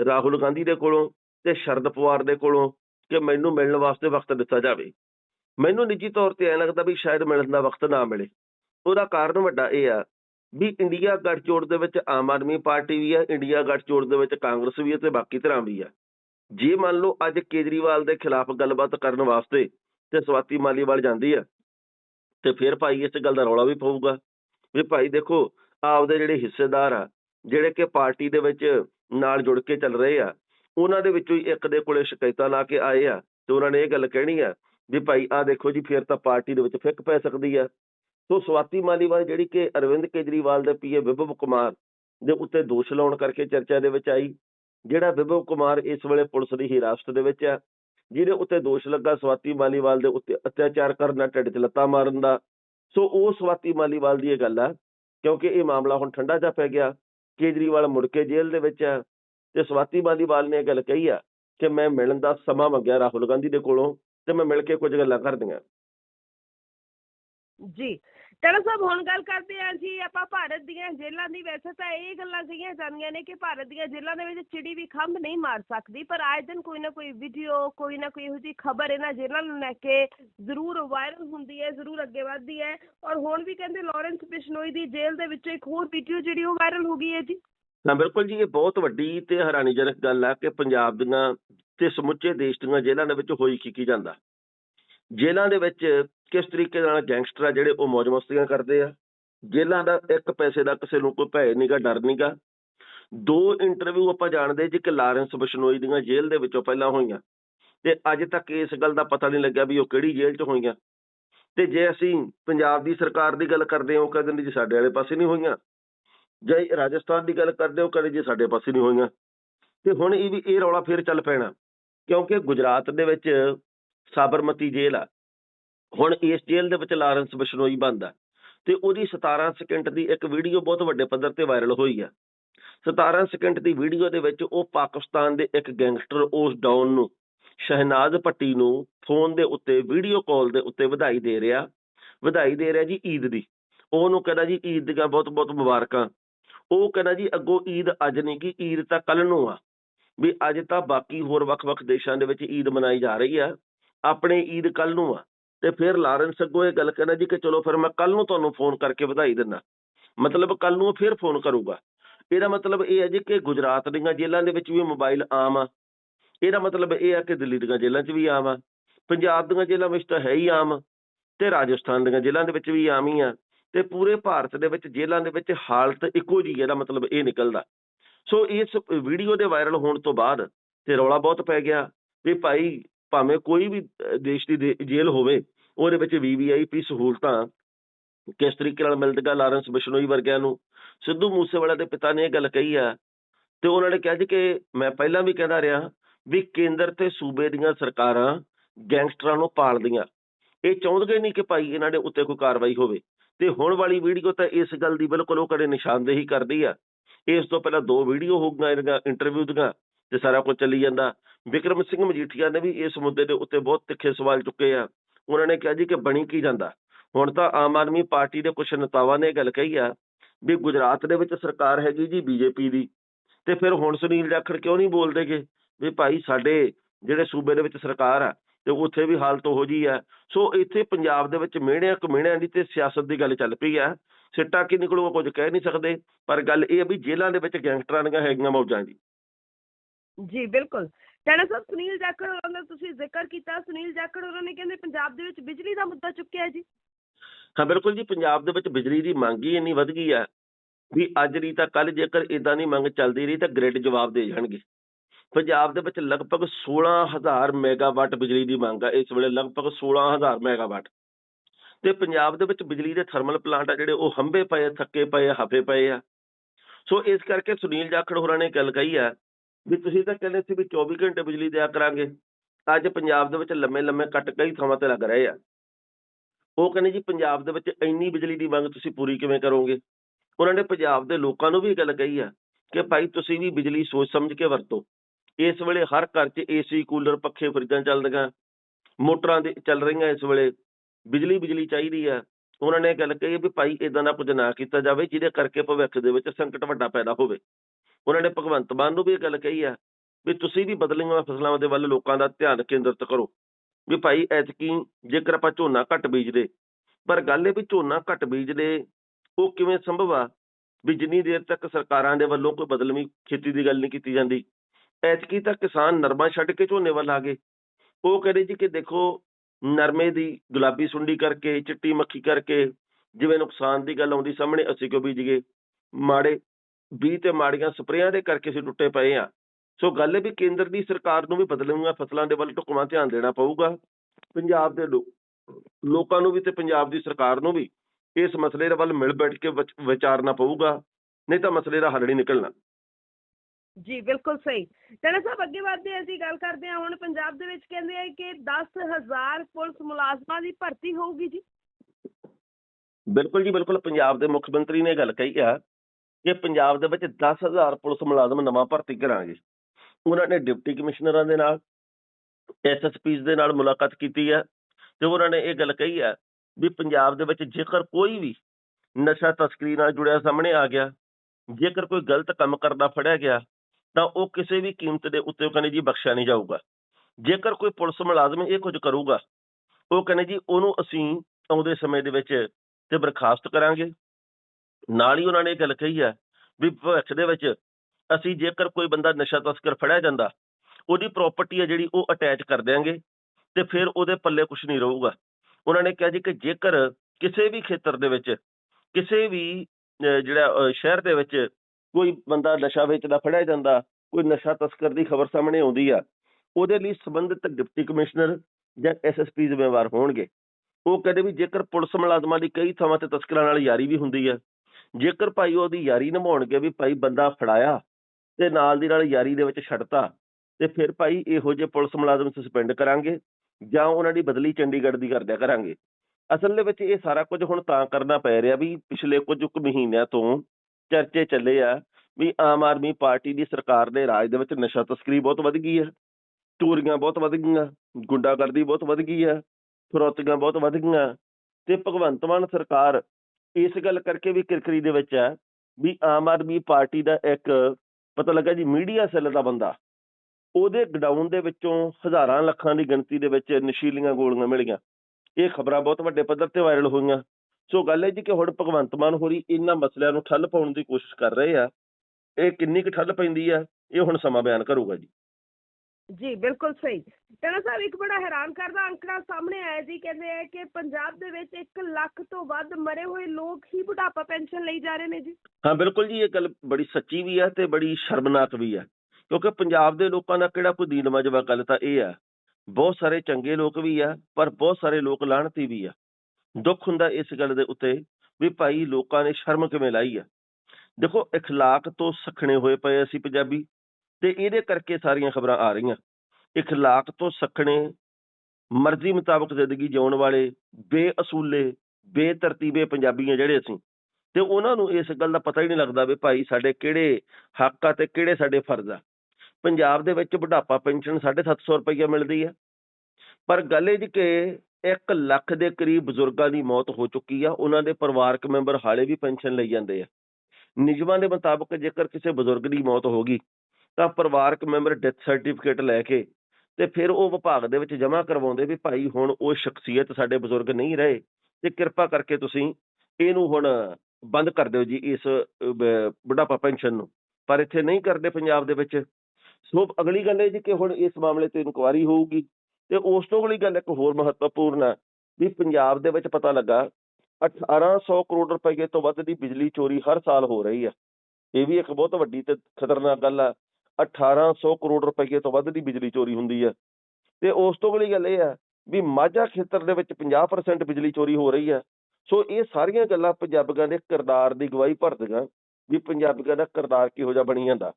ਰਾਹੁਲ ਗਾਂਧੀ ਦੇ ਕੋਲੋਂ ਤੇ ਸ਼ਰਦ ਪਵਾਰ ਦੇ ਕੋਲੋਂ ਕਿ ਮੈਨੂੰ ਮਿਲਣ ਵਾਸਤੇ ਵਕਤ ਦਿੱਤਾ ਜਾਵੇ। ਮੈਨੂੰ ਨਿੱਜੀ ਤੌਰ ਤੇ ਐ ਲੱਗਦਾ ਵੀ ਸ਼ਾਇਦ ਮਿਲਣ ਦਾ ਵਕਤ ਨਾ ਮਿਲੇ। ਉਹਦਾ ਕਾਰਨ ਵੱਡਾ ਇਹ ਆ ਵੀ ਇੰਡੀਆ ਗੱਠਜੋੜ ਦੇ ਵਿੱਚ ਆਮ ਆਦਮੀ ਪਾਰਟੀ ਵੀ ਹੈ, ਇੰਡੀਆ ਗੱਠਜੋੜ ਦੇ ਵਿੱਚ ਕਾਂਗਰਸ ਵੀ ਹੈ ਤੇ ਬਾਕੀ ਧਿਰਾਂ ਵੀ ਹੈ। ਜੇ ਮੰਨ ਲਓ ਅੱਜ ਕੇਜਰੀਵਾਲ ਦੇ ਖਿਲਾਫ ਗੱਲਬਾਤ ਕਰਨ ਵਾਸਤੇ ਤੇ ਸਵਾਤੀ ਮਾਲੀਵਾਲ ਜਾਂਦੀ ਹੈ, ਤੇ ਫਿਰ ਭਾਈ ਇਸ ਗੱਲ ਦਾ ਰੌਲਾ ਵੀ ਪਊਗਾ ਵੀ ਭਾਈ ਦੇਖੋ, ਆਪਦੇ ਜਿਹੜੇ ਹਿੱਸੇਦਾਰ ਆ, ਜਿਹੜੇ ਕਿ ਪਾਰਟੀ ਦੇ ਵਿੱਚ ਨਾਲ ਜੁੜ ਕੇ ਚੱਲ ਰਹੇ ਆ, ਉਹਨਾਂ ਦੇ ਵਿੱਚੋਂ ਹੀ ਇੱਕ ਦੇ ਕੋਲੇ ਸ਼ਿਕਾਇਤਾਂ ਲਾ ਕੇ ਆਏ ਆ ਤੇ ਉਹਨਾਂ ਨੇ ਇਹ ਗੱਲ ਕਹਿਣੀ ਆ ਵੀ ਭਾਈ ਆ ਦੇਖੋ ਜੀ, ਫਿਰ ਤਾਂ ਪਾਰਟੀ ਦੇ ਵਿੱਚ ਫਿੱਕ ਪੈ ਸਕਦੀ ਆ। ਸੋ ਸਵਾਤੀ ਮਾਲੀਵਾਲ ਜਿਹੜੀ ਕਿ ਅਰਵਿੰਦ ਕੇਜਰੀਵਾਲ ਦੇ ਪੀਏ ਵਿਭਵ ਕੁਮਾਰ ਦੇ ਉੱਤੇ ਦੋਸ਼ ਲਾਉਣ ਕਰਕੇ ਚਰਚਾ ਦੇ ਵਿੱਚ ਆਈ, ਜਿਹੜਾ ਵਿਭਵ ਕੁਮਾਰ ਇਸ ਵੇਲੇ ਪੁਲਿਸ ਦੀ ਹਿਰਾਸਤ ਦੇ ਵਿੱਚ ਹੈ ਜਿਹਦੇ ਉੱਤੇ ਦੋਸ਼ ਲੱਗਾ ਸਵਾਤੀ ਮਾਲੀਵਾਲ ਦੇ ਉੱਤੇ ਅਤਿਆਚਾਰ ਕਰਨ ਦਾ, ਢਿੱਡ 'ਚ ਲੱਤਾਂ ਮਾਰਨ ਦਾ। ਸੋ ਉਹ ਸਵਾਤੀ ਮਾਲੀਵਾਲ ਦੀ ਇਹ ਗੱਲ ਹੈ ਕਿਉਂਕਿ ਇਹ ਮਾਮਲਾ ਹੁਣ ਠੰਡਾ ਜਾ ਪੈ ਗਿਆ, ਕੇਜਰੀਵਾਲ ਮੁੜ ਕੇ ਜੇਲ੍ਹ ਦੇ ਵਿੱਚ ਹੈ ਤੇ ਸਵਾਤੀ ਮਾਲੀਵਾਲ ਨੇ ਇਹ ਗੱਲ ਕਹੀ ਆ ਕਿ ਮੈਂ ਮਿਲਣ ਦਾ ਸਮਾਂ ਮੰਗਿਆ ਰਾਹੁਲ ਗਾਂਧੀ ਦੇ ਕੋਲੋਂ, ਤੇ ਮੈਂ ਮਿਲ ਕੇ ਕੁਝ ਗੱਲਾਂ ਕਰਦੀਆਂ ਜੀ ਟੜਾ ਸਾਹਿਬ ਹੁਣ ਗੱਲ ਕਰਦੇ ਹਾਂ ਜੀ ਆਪਾਂ ਭਾਰਤ ਦੀਆਂ ਜੇਲ੍ਹਾਂ ਦੀ, ਵੈਸੇ ਤਾਂ ਇਹ ਗੱਲਾਂ ਕਹੀਆਂ ਜਾਂਦੀਆਂ ਨੇ ਕਿ ਭਾਰਤ ਦੀਆਂ ਜੇਲ੍ਹਾਂ ਦੇ ਵਿੱਚ ਚਿੜੀ ਵੀ ਖੰਭ ਨਹੀਂ ਮਾਰ ਸਕਦੀ, ਪਰ ਆਏ ਦਿਨ ਕੋਈ ਨਾ ਕੋਈ ਵੀਡੀਓ ਕੋਈ ਨਾ ਕੋਈ ਇਹੋ ਜਿਹੀ ਖਬਰ ਇਹਨਾਂ ਜੇਲ੍ਹਾਂ ਨੂੰ ਲੈ ਕੇ ਜ਼ਰੂਰ ਵਾਇਰਲ ਹੁੰਦੀ ਹੈ, ਜ਼ਰੂਰ ਅੱਗੇ ਵੱਧਦੀ ਹੈ। ਔਰ ਹੁਣ ਵੀ ਕਹਿੰਦੇ ਲਾਰੈਂਸ ਬਿਸ਼ਨੋਈ ਦੀ ਜੇਲ੍ਹ ਦੇ ਵਿੱਚੋਂ ਇੱਕ ਹੋਰ ਵੀਡੀਓ ਜਿਹੜੀ ਉਹ ਵਾਇਰਲ ਹੋ ਗਈ ਹੈ ਜੀ। ਹਾਂ ਬਿਲਕੁਲ ਜੀ, ਇਹ ਬਹੁਤ ਵੱਡੀ ਤੇ ਹੈਰਾਨੀਜਨਕ ਗੱਲ ਆ ਕਿ ਪੰਜਾਬ ਦੀਆਂ ਤੇ ਸਮੁੱਚੇ ਦੇਸ਼ ਦੀਆਂ ਜੇਲ੍ਹਾਂ ਦੇ ਵਿੱਚ ਹੋਈ ਕੀ ਕੀ ਜਾਂਦਾ। ਜੇਲ੍ਹਾਂ ਦੇ ਵਿੱਚ ਕਿਸ ਤਰੀਕੇ ਨਾਲ ਗੈਂਗਸਟਰ ਆ ਜਿਹੜੇ ਉਹ ਮੌਜ ਮਸਤੀਆਂ ਕਰਦੇ ਆ? ਜੇਲ੍ਹਾਂ ਦਾ ਇੱਕ ਪੈਸੇ ਦਾ ਕਿਸੇ ਨੂੰ ਕੋਈ ਭੈ ਨਹੀਂਗਾ ਡਰ ਨਹੀਂਗਾ ਦੋ ਇੰਟਰਵਿਊ ਆਪਾਂ ਜਾਣਦੇ ਜੀ ਕਿ ਲਾਰੈਂਸ ਬਿਸ਼ਨੋਈ ਦੀਆਂ ਜੇਲ੍ਹ ਦੇ ਵਿੱਚੋਂ ਪਹਿਲਾਂ ਹੋਈਆਂ। ਤੇ ਅੱਜ ਤੱਕ ਇਸ ਗੱਲ ਦਾ ਪਤਾ ਨਹੀਂ ਲੱਗਿਆ ਵੀ ਉਹ ਕਿਹੜੀ ਜੇਲ੍ਹ 'ਚ ਹੋਈਆਂ। ਤੇ ਜੇ ਅਸੀਂ ਪੰਜਾਬ ਦੀ ਸਰਕਾਰ ਦੀ ਗੱਲ ਕਰਦੇ ਹਾਂ, ਉਹ ਕਹਿੰਦੇ ਜੀ ਸਾਡੇ ਵਾਲੇ ਪਾਸੇ ਨਹੀਂ ਹੋਈਆਂ। ਜੇ ਰਾਜਸਥਾਨ ਦੀ ਗੱਲ ਕਰਦੇ ਹੋ ਕਹਿੰਦੇ ਜੀ ਸਾਡੇ ਪਾਸੇ ਨਹੀਂ ਹੋਈਆਂ। ਤੇ ਹੁਣ ਇਹ ਵੀ ਇਹ ਰੌਲਾ ਫੇਰ ਚੱਲ ਪੈਣਾ। ਕਿਉਂਕਿ ਗੁਜਰਾਤ ਦੇ ਵਿੱਚ ਸਾਬਰਮਤੀ ਜੇਲ੍ਹ ਆ। ਹੁਣ ਇਸ ਜੇਲ੍ਹ ਦੇ ਵਿੱਚ ਲਾਰੈਂਸ ਬਿਸ਼ਨੋਈ ਬੰਦਾ ਤੇ ਉਹਦੀ 17 ਸਕਿੰਟ ਦੀ ਇੱਕ ਵੀਡੀਓ ਬਹੁਤ ਵੱਡੇ ਪੱਧਰ ਤੇ ਵਾਇਰਲ ਹੋਈ ਆ। 17 ਸਕਿੰਟ ਦੀ ਵੀਡੀਓ ਦੇ ਵਿੱਚ ਉਹ ਪਾਕਿਸਤਾਨ ਦੇ ਇੱਕ ਗੈਂਗਸਟਰ ਉਸ ਡਾਊਨ ਨੂੰ, ਸ਼ਹਿਨਾਜ਼ ਪੱਟੀ ਨੂੰ ਫੋਨ ਦੇ ਉੱਤੇ ਵੀਡੀਓ ਕਾਲ ਦੇ ਉੱਤੇ ਵਧਾਈ ਦੇ ਰਿਹਾ। ਵਧਾਈ ਦੇ ਰਿਹਾ ਜੀ ਈਦ ਦੀ। ਉਹਨੂੰ ਕਹਿੰਦਾ ਜੀ ਈਦ ਦੀਆਂ ਬਹੁਤ ਬਹੁਤ ਮੁਬਾਰਕਾਂ। ਉਹ ਕਹਿੰਦਾ ਜੀ ਅੱਗੋਂ ਈਦ ਅੱਜ ਨਹੀਂ ਕਿ ਈਦ ਤਾਂ ਕੱਲ ਨੂੰ ਆ। ਵੀ ਅੱਜ ਤਾਂ ਬਾਕੀ ਹੋਰ ਵੱਖ-ਵੱਖ ਦੇਸ਼ਾਂ ਦੇ ਵਿੱਚ ਈਦ ਮਨਾਈ ਜਾ ਰਹੀ ਆ। ਆਪਣੇ ਈਦ ਕੱਲ ਨੂੰ ਆ। ਤੇ ਫਿਰ ਲਾਰੈਂਸ ਅੱਗੋਂ ਇਹ ਗੱਲ ਕਹਿੰਦਾ ਜੀ ਕਿ ਚਲੋ ਫਿਰ ਮੈਂ ਕੱਲ ਨੂੰ ਤੁਹਾਨੂੰ ਫੋਨ ਕਰਕੇ ਵਧਾਈ ਦਿੰਦਾ। ਮਤਲਬ ਕੱਲ ਨੂੰ ਫਿਰ ਫੋਨ ਕਰੂਗਾ। ਇਹਦਾ ਮਤਲਬ ਇਹ ਹੈ ਜੀ ਕਿ ਗੁਜਰਾਤ ਦੀਆਂ ਜੇਲ੍ਹਾਂ ਦੇ ਵਿੱਚ ਵੀ ਮੋਬਾਈਲ ਆਮ ਆ। ਇਹਦਾ ਮਤਲਬ ਇਹ ਆ ਕਿ ਦਿੱਲੀ ਦੀਆਂ ਜੇਲ੍ਹਾਂ 'ਚ ਵੀ ਆਮ ਆ। ਪੰਜਾਬ ਦੀਆਂ ਜੇਲ੍ਹਾਂ ਵਿੱਚ ਤਾਂ ਹੈ ਹੀ ਆਮ। ਤੇ ਰਾਜਸਥਾਨ ਦੀਆਂ ਜੇਲ੍ਹਾਂ ਦੇ ਵਿੱਚ ਵੀ ਆਮ ਹੀ ਆ। ਤੇ ਪੂਰੇ ਭਾਰਤ ਦੇ ਵਿੱਚ ਜੇਲ੍ਹਾਂ ਦੇ ਵਿੱਚ ਹਾਲਤ ਇੱਕੋ ਜਿਹੀ ਹੈ ਦਾ ਮਤਲਬ ਇਹ ਨਿਕਲਦਾ। ਸੋ ਇਸ ਵੀਡੀਓ ਦੇ ਵਾਇਰਲ ਹੋਣ ਤੋਂ ਬਾਅਦ ਤੇ ਰੌਲਾ ਬਹੁਤ ਪੈ ਗਿਆ ਵੀ ਭਾਈ ਭਾਵੇਂ ਕੋਈ ਵੀ ਦੇਸ਼ ਦੀ ਜੇਲ੍ਹ ਹੋਵੇ, ਉਹਦੇ ਵਿੱਚ ਵੀਵੀਆਈਪੀ ਸਹੂਲਤਾਂ ਕਿਸ ਤਰੀਕੇ ਨਾਲ ਮਿਲਦੇਗਾ ਲਾਰੈਂਸ ਬਿਸ਼ਨੋਈ ਵਰਗਿਆਂ ਨੂੰ। ਸਿੱਧੂ ਮੂਸੇਵਾਲਾ ਦੇ ਪਿਤਾ ਨੇ ਇਹ ਗੱਲ ਕਹੀ ਆ, ਤੇ ਉਹਨਾਂ ਨੇ ਕਿਹਾ ਜੀ ਕਿ ਮੈਂ ਪਹਿਲਾਂ ਵੀ ਕਹਿੰਦਾ ਰਿਹਾ ਵੀ ਕੇਂਦਰ ਤੇ ਸੂਬੇ ਦੀਆਂ ਸਰਕਾਰਾਂ ਗੈਂਗਸਟਰਾਂ ਨੂੰ ਪਾਲਦੀਆਂ। ਇਹ ਚਾਹੁੰਦੇ ਨਹੀਂ ਕਿ ਭਾਈ ਇਹਨਾਂ ਦੇ ਉੱਤੇ ਕੋਈ ਕਾਰਵਾਈ ਹੋਵੇ। ਤੇ ਹੁਣ ਵਾਲੀ ਵੀਡੀਓ ਤਾਂ ਇਸ ਗੱਲ ਦੀ ਬਿਲਕੁਲ ਉਹ ਕਦੇ ਨਿਸ਼ਾਨਦੇਹੀ ਕਰਦੀ ਆ। ਇਸ ਤੋਂ ਪਹਿਲਾਂ ਦੋ ਵੀਡੀਓ ਹੋ ਗਈਆਂ ਇਹਨਾਂ ਇੰਟਰਵਿਊ ਦੀਆਂ। ਤੇ ਸਾਰਾ ਕੁਝ ਚੱਲੀ ਜਾਂਦਾ। ਵਿਕਰਮ ਸਿੰਘ ਮਜੀਠੀਆ ਨੇ ਵੀ ਇਸ ਮੁੱਦੇ ਦੇ ਉੱਤੇ ਬਹੁਤ ਤਿੱਖੇ ਸਵਾਲ ਚੁੱਕੇ ਆ। ਉਹਨਾਂ ਨੇ ਕਿਹਾ ਜੀ ਕਿ ਬਣੀ ਕੀ ਜਾਂਦਾ। ਹੁਣ ਤਾਂ ਆਮ ਆਦਮੀ ਪਾਰਟੀ ਦੇ ਕੁਝ ਨੇਤਾਵਾਂ ਨੇ ਇਹ ਗੱਲ ਕਹੀ ਆ ਵੀ ਗੁਜਰਾਤ ਦੇ ਵਿੱਚ ਸਰਕਾਰ ਹੈਗੀ ਜੀ ਬੀਜੇਪੀ ਦੀ। ਤੇ ਫਿਰ ਹੁਣ ਸੁਨੀਲ ਜਾਖੜ ਕਿਉਂ ਨਹੀਂ ਬੋਲਦੇਗੇ ਵੀ ਭਾਈ ਸਾਡੇ ਜਿਹੜੇ ਸੂਬੇ ਦੇ ਵਿੱਚ ਸਰਕਾਰ ਆ ਤੇ ਉੱਥੇ ਵੀ ਹਾਲਤ ਉਹੋ ਜੀ ਆ। ਸੋ ਇੱਥੇ ਪੰਜਾਬ ਦੇ ਵਿੱਚ ਮਿਹਣਿਆਂ ਕਮਿਹਣਿਆਂ ਦੀ ਤੇ ਸਿਆਸਤ ਦੀ ਗੱਲ ਚੱਲ ਪਈ ਆ। ਸਿੱਟਾ ਕੀ ਨਿਕਲੂਗਾ ਕੁਝ ਕਹਿ ਨਹੀਂ ਸਕਦੇ। ਪਰ ਗੱਲ ਇਹ ਆ ਵੀ ਜੇਲ੍ਹਾਂ ਦੇ ਵਿੱਚ ਗੈਂਗਸਟਰਾਂ ਦੀਆਂ ਹੈਗੀਆਂ ਮੌਜਾਂ ਜੀ। ਜੀ, ਬਿਲਕੁਲ। ਟੈਣਾ ਸਾਹਿਬ ਸੁਨੀਲ ਜਾਖੜ ਹੋਰਾਂ ਦਾ ਤੁਸੀਂ ਜ਼ਿਕਰ ਕੀਤਾ। ਸੁਨੀਲ ਜਾਖੜ ਹੋਰਾਂ ਨੇ ਕਹਿੰਦੇ ਪੰਜਾਬ ਦੇ ਵਿੱਚ ਬਿਜਲੀ ਦਾ ਮੁੱਦਾ ਚੁੱਕਿਆ ਜੀ। ਹਾਂ, ਬਿਲਕੁਲ ਜੀ। ਪੰਜਾਬ ਦੇ ਵਿੱਚ ਬਿਜਲੀ ਦੀ ਮੰਗ ਹੀ ਇੰਨੀ ਵੱਧ ਗਈ ਆ ਵੀ ਅੱਜ ਨਹੀਂ ਤਾਂ ਕੱਲ ਜੇਕਰ ਇਦਾਂ ਦੀ ਮੰਗ ਚੱਲਦੀ ਰਹੀ ਤਾਂ ਗ੍ਰਿਡ ਜਵਾਬ ਦੇ ਜਾਣਗੇ। ਪੰਜਾਬ ਦੇ ਵਿੱਚ ਲਗਭਗ 16000 ਮੈਗਾਵਾਟ ਬਿਜਲੀ ਦੀ ਮੰਗ ਆ ਇਸ ਵੇਲੇ, ਲਗਭਗ 16000 ਮੈਗਾਵਾਟ ਤੇ ਪੰਜਾਬ ਦੇ ਵਿੱਚ ਬਿਜਲੀ ਦੇ ਥਰਮਲ ਪਲਾਂਟ ਆ ਜਿਹੜੇ ਉਹ ਹੰਬੇ ਪਏ ਥੱਕੇ ਪਏ ਆ, ਹਫੇ ਪਏ ਆ। ਸੋ ਇਸ ਕਰਕੇ ਸੁਨੀਲ ਜਾਖੜ ਹੋਰਾਂ ਨੇ ਗੱਲ ਕਹੀ ਆ ਵੀ ਤੁਸੀਂ ਤਾਂ ਕਹਿੰਦੇ ਸੀ ਵੀ 24 ਘੰਟੇ ਬਿਜਲੀ ਦਿਆ ਕਰਾਂਗੇ ਅੱਜ ਪੰਜਾਬ ਦੇ ਵਿੱਚ ਲੰਮੇ ਲੰਮੇ ਕੱਟ ਕਈ ਥਾਵਾਂ ਤੇ ਲੱਗ ਰਹੇ ਆ। ਉਹ ਕਹਿੰਦੇ ਜੀ ਪੰਜਾਬ ਦੇ ਵਿੱਚ ਇੰਨੀ ਬਿਜਲੀ ਦੀ ਮੰਗ ਤੁਸੀਂ ਪੂਰੀ ਕਿਵੇਂ ਕਰੋਗੇ? ਉਹਨਾਂ ਨੇ ਪੰਜਾਬ ਦੇ ਲੋਕਾਂ ਨੂੰ ਵੀ ਇਹ ਗੱਲ ਕਹੀ ਆ ਕਿ ਭਾਈ ਤੁਸੀਂ ਵੀ ਬਿਜਲੀ ਸੋਚ ਸਮਝ ਕੇ ਵਰਤੋ। ਇਸ ਵੇਲੇ ਹਰ ਘਰ 'ਚ ਏਸੀ ਕੂਲਰ, ਪੱਖੇ, ਫਰਿੱਜਾਂ ਚੱਲਦੀਆਂ ਮੋਟਰਾਂ ਦੇ ਚੱਲ ਰਹੀਆਂ ਇਸ ਵੇਲੇ, ਬਿਜਲੀ ਬਿਜਲੀ ਚਾਹੀਦੀ ਆ। ਉਹਨਾਂ ਨੇ ਇਹ ਗੱਲ ਕਹੀ ਵੀ ਭਾਈ ਇਦਾਂ ਦਾ ਕੁਝ ਨਾ ਕੀਤਾ ਜਾਵੇ ਜਿਹਦੇ ਕਰਕੇ ਭਵਿੱਖ ਦੇ ਵਿੱਚ ਸੰਕਟ ਵੱਡਾ ਪੈਦਾ ਹੋਵੇ। ਉਹਨਾਂ ਨੇ ਭਗਵੰਤ ਮਾਨ ਨੂੰ ਵੀ ਇਹ ਗੱਲ ਕਹੀ ਆ ਵੀ ਤੁਸੀਂ ਵੀ ਬਦਲੀਆਂ ਫਸਲਾਂ ਦੇ ਵੱਲ ਲੋਕਾਂ ਦਾ ਧਿਆਨ ਕੇਂਦਰਿਤ ਕਰੋ। ਵੀ ਭਾਈ ਐਤਕੀ ਜੇਕਰ ਆਪਾਂ ਝੋਨਾ ਘੱਟ ਬੀਜਦੇ, ਪਰ ਗੱਲ ਇਹ ਵੀ ਝੋਨਾ ਘੱਟ ਬੀਜਦੇ, ਉਹ ਕਿਵੇਂ ਸੰਭਵ ਆ? ਵੀ ਜਿੰਨੀ ਦੇਰ ਤੱਕ ਸਰਕਾਰਾਂ ਦੇ ਵੱਲੋਂ ਕੋਈ ਬਦਲਵੀਂ ਖੇਤੀ ਦੀ ਗੱਲ ਨਹੀਂ ਕੀਤੀ ਜਾਂਦੀ, ਐਤਕੀ ਤਾਂ ਕਿਸਾਨ ਨਰਮਾ ਛੱਡ ਕੇ ਝੋਨੇ ਵੱਲ ਆ ਗਏ। ਉਹ ਕਹਿੰਦੇ ਜੀ ਕਿ ਦੇਖੋ, ਨਰਮੇ ਦੀ ਗੁਲਾਬੀ ਸੁੰਡੀ ਕਰਕੇ, ਚਿੱਟੀ ਮੱਖੀ ਕਰਕੇ ਜਿਵੇਂ ਨੁਕਸਾਨ ਦੀ ਗੱਲ ਆਉਂਦੀ ਸਾਹਮਣੇ, ਅਸੀਂ ਕਿਉਂ ਬੀਜੀਏ ਮਾੜੇ ਬੀਜ ਤੇ ਮਾੜੀਆਂ ਸਪਰੇਆਂ ਦੇ ਕਰਕੇ ਅਸੀਂ ਟੁੱਟੇ ਪਏ ਆ ਸੋ ਗੱਲ ਇਹ ਵੀ ਕੇਂਦਰ ਦੀ ਸਰਕਾਰ ਨੂੰ ਵੀ ਬਦਲਵੀਆਂ ਫਸਲਾਂ ਦੇ ਵੱਲ ਢੁਕਵਾਂ ਧਿਆਨ ਦੇਣਾ ਪਊਗਾ। ਪੰਜਾਬ ਦੇ ਲੋਕਾਂ ਨੂੰ ਵੀ ਤੇ ਪੰਜਾਬ ਦੀ ਸਰਕਾਰ ਨੂੰ ਵੀ ਇਸ ਮਸਲੇ ਦੇ ਵੱਲ ਮਿਲ ਬੈਠ ਕੇ ਵਿਚ- ਵਿਚਾਰਨਾ ਪਊਗਾ ਨਹੀਂ ਤਾਂ ਮਸਲੇ ਦਾ ਹੱਲ ਨਹੀਂ ਨਿਕਲਣਾ। ਜੀ ਬਿਲਕੁਲ ਸਹੀ। ਟੈਣਾ ਸਾਹਿਬ ਅੱਗੇ ਵਧਦੇ ਅਸੀਂ ਗੱਲ ਕਰਦੇ ਹਾਂ। ਹੁਣ ਪੰਜਾਬ ਦੇ ਵਿੱਚ ਕਹਿੰਦੇ ਆ ਕਿ 10000 ਪੁਲਿਸ ਮੁਲਾਜ਼ਮਾਂ ਦੀ ਭਰਤੀ ਹੋਊਗੀ ਜੀ। ਬਿਲਕੁਲ ਜੀ ਬਿਲਕੁਲ। ਪੰਜਾਬ ਦੇ ਮੁੱਖ ਮੰਤਰੀ ਨੇ ਗੱਲ ਕਹੀ ਆ ਕਿ ਪੰਜਾਬ ਦੇ ਵਿੱਚ 10000 ਪੁਲਿਸ ਮੁਲਾਜ਼ਮ ਨਵਾਂ ਭਰਤੀ ਕਰਾਂਗੇ। ਉਹਨਾਂ ਨੇ ਡਿਪਟੀ ਕਮਿਸ਼ਨਰਾਂ ਦੇ ਨਾਲ ਐਸਐਸਪੀਸ ਦੇ ਨਾਲ ਮੁਲਾਕਾਤ ਕੀਤੀ ਹੈ। ਤੇ ਉਹਨਾਂ ਨੇ ਇਹ ਗੱਲ ਕਹੀ ਹੈ ਵੀ ਪੰਜਾਬ ਦੇ ਵਿੱਚ ਜੇਕਰ ਕੋਈ ਵੀ ਨਸ਼ਾ ਤਸਕਰੀ ਨਾਲ ਜੁੜਿਆ ਸਾਹਮਣੇ ਆ ਗਿਆ, ਜੇਕਰ ਕੋਈ ਗਲਤ ਕੰਮ ਕਰਦਾ ਫੜਿਆ ਗਿਆ, ਤਾਂ ਉਹ ਕਿਸੇ ਵੀ ਕੀਮਤ ਦੇ ਉੱਤੇ ਉਹ ਕਹਿੰਦੇ ਜੀ ਬਖਸ਼ਿਆ ਨਹੀਂ ਜਾਊਗਾ। ਜੇਕਰ ਕੋਈ ਪੁਲਿਸ ਮੁਲਾਜ਼ਮ ਇਹ ਕੁਝ ਕਰੂਗਾ, ਉਹ ਕਹਿੰਦੇ ਜੀ ਉਹਨੂੰ ਅਸੀਂ ਆਉਂਦੇ ਸਮੇਂ ਦੇ ਵਿੱਚ ਤੇ ਬਰਖਾਸਤ ਕਰਾਂਗੇ। ਨਾਲ ਹੀ ਉਹਨਾਂ ਨੇ ਇਹ ਗੱਲ ਕਹੀ ਹੈ ਵੀ ਭਵਿੱਖ ਦੇ ਵਿੱਚ ਅਸੀਂ ਜੇਕਰ ਕੋਈ ਬੰਦਾ ਨਸ਼ਾ ਤਸਕਰ ਫੜਿਆ ਜਾਂਦਾ, ਉਹਦੀ ਪ੍ਰਾਪਰਟੀ ਹੈ ਜਿਹੜੀ ਉਹ ਅਟੈਚ ਕਰ ਦਿਆਂਗੇ ਤੇ ਫਿਰ ਉਹਦੇ ਪੱਲੇ ਕੁਝ ਨਹੀਂ ਰਹੂਗਾ। ਉਹਨਾਂ ਨੇ ਕਿਹਾ ਜੀ ਕਿ ਜੇਕਰ ਕਿਸੇ ਵੀ ਖੇਤਰ ਦੇ ਵਿੱਚ, ਕਿਸੇ ਵੀ ਜਿਹੜਾ ਸ਼ਹਿਰ ਦੇ ਵਿੱਚ ਕੋਈ ਬੰਦਾ ਨਸ਼ਾ ਵੇਚਦਾ, ਫੜਿਆ ਜਾਂਦਾ, ਕੋਈ ਨਸ਼ਾ ਤਸਕਰ ਦੀ ਖਬਰ ਸਾਹਮਣੇ ਆਉਂਦੀ ਆ, ਉਹਦੇ ਲਈ ਸੰਬੰਧਿਤ ਡਿਪਟੀ ਕਮਿਸ਼ਨਰ ਜਾਂ ਐਸਐਸਪੀ ਜ਼ਿੰਮੇਵਾਰ ਹੋਣਗੇ। ਉਹ ਕਹਿੰਦੇ ਵੀ ਜੇਕਰ ਪੁਲਿਸ ਮੁਲਾਜ਼ਮਾਂ ਦੀ ਕਈ ਥਾਵਾਂ ਤੇ ਤਸਕਰਾਂ ਨਾਲ ਯਾਰੀ ਵੀ ਹੁੰਦੀ ਹੈ ਜੇਕਰ ਭਾਈ ਉਹਦੀ ਯਾਰੀ ਨਿਭਾਉਣਗੇ ਵੀ ਭਾਈ ਬੰਦਾ ਫੜਾਇਆ ਤੇ ਨਾਲ ਦੀ ਨਾਲ ਯਾਰੀ ਦੇ ਵਿੱਚ ਛੱਡਤਾ, ਤੇ ਫਿਰ ਭਾਈ ਇਹੋ ਜਿਹੇ ਪੁਲਿਸ ਮੁਲਾਜ਼ਮ ਸਸਪੈਂਡ ਕਰਾਂਗੇ ਜਾਂ ਉਹਨਾਂ ਦੀ ਬਦਲੀ ਚੰਡੀਗੜ੍ਹ ਦੀ ਕਰਦਿਆ ਕਰਾਂਗੇ। ਅਸਲ ਦੇ ਵਿੱਚ ਇਹ ਸਾਰਾ ਕੁਝ ਹੁਣ ਤਾਂ ਕਰਨਾ ਪੈ ਰਿਹਾ ਵੀ ਪਿਛਲੇ ਕੁਝ ਕੁ ਮਹੀਨਿਆਂ ਤੋਂ ਚਰਚੇ ਚੱਲੇ ਆ ਵੀ ਆਮ ਆਦਮੀ ਪਾਰਟੀ ਦੀ ਸਰਕਾਰ ਦੇ ਰਾਜ ਦੇ ਵਿੱਚ ਨਸ਼ਾ ਤਸਕਰੀ ਬਹੁਤ ਵੱਧ ਗਈ ਹੈ ਚੋਰੀਆਂ ਬਹੁਤ ਵੱਧ ਗਈਆਂ, ਗੁੰਡਾਗਰਦੀ ਬਹੁਤ ਵੱਧ ਗਈ ਹੈ ਫਰੋਤੀਆਂ ਬਹੁਤ ਵੱਧ ਗਈਆਂ ਤੇ ਭਗਵੰਤ ਮਾਨ ਸਰਕਾਰ ਇਸ ਗੱਲ ਕਰਕੇ ਵੀ ਕਿਰਕਰੀ ਦੇ ਵਿੱਚ ਹੈ ਵੀ ਆਮ ਆਦਮੀ ਪਾਰਟੀ ਦਾ ਇੱਕ ਪਤਾ ਲੱਗਾ ਜੀ ਮੀਡੀਆ ਸੈੱਲ ਦਾ ਬੰਦਾ। ਉਹਦੇ ਗਡਾਊਨ ਦੇ ਵਿੱਚੋਂ ਹਜ਼ਾਰਾਂ ਲੱਖਾਂ ਦੀ ਗਿਣਤੀ ਦੇ ਵਿੱਚ ਨਸ਼ੀਲੀਆਂ ਗੋਲੀਆਂ ਮਿਲੀਆਂ। ਇਹ ਖਬਰਾਂ ਬਹੁਤ ਵੱਡੇ ਪੱਧਰ ਤੇ ਵਾਇਰਲ ਹੋਈਆਂ। ਸੋ ਗੱਲ ਹੈ ਜੀ ਕਿ ਹੁਣ ਭਗਵੰਤ ਮਾਨ ਹੋਰੀ ਇਹਨਾਂ ਮਸਲਿਆਂ ਨੂੰ ਠੱਲ ਪਾਉਣ ਦੀ ਕੋਸ਼ਿਸ਼ ਕਰ ਰਹੇ ਆ। ਇਹ ਕਿੰਨੀ ਕੁ ਠੱਲ ਪੈਂਦੀ ਆ, ਇਹ ਹੁਣ ਸਮਾਂ ਬਿਆਨ ਕਰੂਗਾ ਜੀ। ਜੀ ਬਿਲਕੁਲ ਸਹੀ ਟੈਣਾ ਸਾਹਿਬ ਇੱਕ ਬੜਾ ਹੈਰਾਨ ਕਰਦਾ ਅੰਕੜਾ ਸਾਹਮਣੇ ਆਇਆ ਜੀ ਕਹਿੰਦੇ ਆ ਕਿ ਪੰਜਾਬ ਦੇ ਵਿੱਚ 1 ਲੱਖ ਤੋਂ ਵੱਧ ਮਰੇ ਹੋਏ ਲੋਕ ਹੀ ਬੁਢਾਪਾ ਪੈਨਸ਼ਨ ਲਈ ਜਾ ਰਹੇ ਨੇ ਜੀ ਹਾਂ ਬਿਲਕੁਲ ਜੀ ਇਹ ਗੱਲ ਬੜੀ ਸੱਚੀ ਵੀ ਆ ਤੇ ਬੜੀ ਸ਼ਰਮਨਾਕ ਵੀ ਆ ਕਿਉਂਕਿ ਪੰਜਾਬ ਦੇ ਲੋਕਾਂ ਦਾ ਕਿਹੜਾ ਕੋਈ ਦੀਨ ਮਜਬਾ ਗੱਲ ਤਾਂ ਇਹ ਆ ਬਹੁਤ ਸਾਰੇ ਚੰਗੇ ਲੋਕ ਵੀ ਆ ਪਰ ਬਹੁਤ ਸਾਰੇ ਲੋਕ ਲਾਹਣਤੀ ਵੀ ਆ ਦੁੱਖ ਹੁੰਦਾ ਇਸ ਗੱਲ ਦੇ ਉੱਤੇ ਵੀ ਭਾਈ ਲੋਕਾਂ ਨੇ ਸ਼ਰਮ ਕਿਵੇਂ ਲਾਈ ਆ ਦੇਖੋ اخلاق ਤੋਂ ਸਖਣੇ ਹੋਏ ਪਏ ਅਸੀਂ ਪੰਜਾਬੀ ਤੇ ਇਹਦੇ ਕਰਕੇ ਸਾਰੀਆਂ ਖਬਰਾਂ ਆ ਰਹੀਆਂ। ਇਖਲਾਕ ਤੋਂ ਸੱਖਣੇ, ਮਰਜ਼ੀ ਮੁਤਾਬਕ ਜ਼ਿੰਦਗੀ ਜਿਉਣ ਵਾਲੇ, ਬੇਅਸੂਲੇ, ਬੇਤਰਤੀਬੇ ਪੰਜਾਬੀਆਂ ਜਿਹੜੇ ਅਸੀਂ। ਤੇ ਉਹਨਾਂ ਨੂੰ ਇਸ ਗੱਲ ਦਾ ਪਤਾ ਹੀ ਨਹੀਂ ਲੱਗਦਾ ਵੀ ਭਾਈ ਸਾਡੇ ਕਿਹੜੇ ਹੱਕ ਆ ਤੇ ਕਿਹੜੇ ਸਾਡੇ ਫਰਜ਼ ਆ। ਪੰਜਾਬ ਦੇ ਵਿੱਚ ਬੁਢਾਪਾ ਪੈਨਸ਼ਨ 750 ਰੁਪਏ ਮਿਲਦੀ ਆ। ਪਰ ਗੱਲ ਇਹ ਜੀ ਕਿ 1 ਲੱਖ ਦੇ ਕਰੀਬ ਬਜ਼ੁਰਗਾਂ ਦੀ ਮੌਤ ਹੋ ਚੁੱਕੀ ਆ। ਉਹਨਾਂ ਦੇ ਪਰਿਵਾਰਕ ਮੈਂਬਰ ਹਾਲੇ ਵੀ ਪੈਨਸ਼ਨ ਲਈ ਜਾਂਦੇ ਆ। ਨਿਯਮਾਂ ਦੇ ਮੁਤਾਬਕ ਜੇਕਰ ਕਿਸੇ ਬਜ਼ੁਰਗ ਦੀ ਮੌਤ ਹੋ ਗਈ ਤਾਂ ਪਰਿਵਾਰਕ ਮੈਂਬਰ ਡੈਥ ਸਰਟੀਫਿਕੇਟ ਲੈ ਕੇ ਤੇ ਫਿਰ ਉਹ ਵਿਭਾਗ ਦੇ ਵਿੱਚ ਜਮ੍ਹਾਂ ਕਰਵਾਉਂਦੇ ਵੀ ਭਾਈ ਹੁਣ ਉਹ ਸ਼ਖਸੀਅਤ ਸਾਡੇ ਬਜ਼ੁਰਗ ਨਹੀਂ ਰਹੇ ਤੇ ਕਿਰਪਾ ਕਰਕੇ ਤੁਸੀਂ ਇਹਨੂੰ ਹੁਣ ਬੰਦ ਕਰ ਦਿਓ ਜੀ ਇਸ ਬੁਢਾਪਾ ਪੈਨਸ਼ਨ ਨੂੰ। ਪਰ ਇੱਥੇ ਨਹੀਂ ਕਰਦੇ ਪੰਜਾਬ ਦੇ ਵਿੱਚ। ਸੋ ਅਗਲੀ ਗੱਲ ਇਹ ਜੀ ਕਿ ਹੁਣ ਇਸ ਮਾਮਲੇ ਤੇ ਇਨਕੁਆਰੀ ਹੋਊਗੀ ਤੇ ਉਸ ਤੋਂ ਅਗਲੀ ਗੱਲ ਇੱਕ ਹੋਰ ਮਹੱਤਵਪੂਰਨ ਹੈ ਵੀ ਪੰਜਾਬ ਦੇ ਵਿੱਚ ਪਤਾ ਲੱਗਾ 1800 ਕਰੋੜ ਰੁਪਏ ਤੋਂ ਵੱਧ ਦੀ ਬਿਜਲੀ ਚੋਰੀ ਹਰ ਸਾਲ ਹੋ ਰਹੀ ਹੈ। ਇਹ ਵੀ ਇੱਕ ਬਹੁਤ ਵੱਡੀ ਤੇ ਖਤਰਨਾਕ ਗੱਲ ਆ। 1800 ਕਰੋੜ ਰੁਪਏ ਤੋਂ ਵੱਧ ਦੀ ਬਿਜਲੀ ਚੋਰੀ ਹੁੰਦੀ ਹੈ। ਤੇ ਉਸ ਤੋਂ ਅਗਲੀ ਗੱਲ ਇਹ ਹੈ ਵੀ ਮਾਝਾ ਖੇਤਰ ਦੇ ਵਿੱਚ 50% ਬਿਜਲੀ ਚੋਰੀ ਹੋ ਰਹੀ ਹੈ। ਸੋ ਇਹ ਸਾਰੀਆਂ ਗੱਲਾਂ ਪੰਜਾਬੀਆਂ ਦੇ ਕਿਰਦਾਰ ਦੀ ਗਵਾਹੀ ਭਰਦੀਆਂ ਵੀ ਪੰਜਾਬੀਆਂ ਦਾ ਕਿਰਦਾਰ ਕਿਹੋ ਜਿਹਾ ਬਣੀ ਜਾਂਦਾ।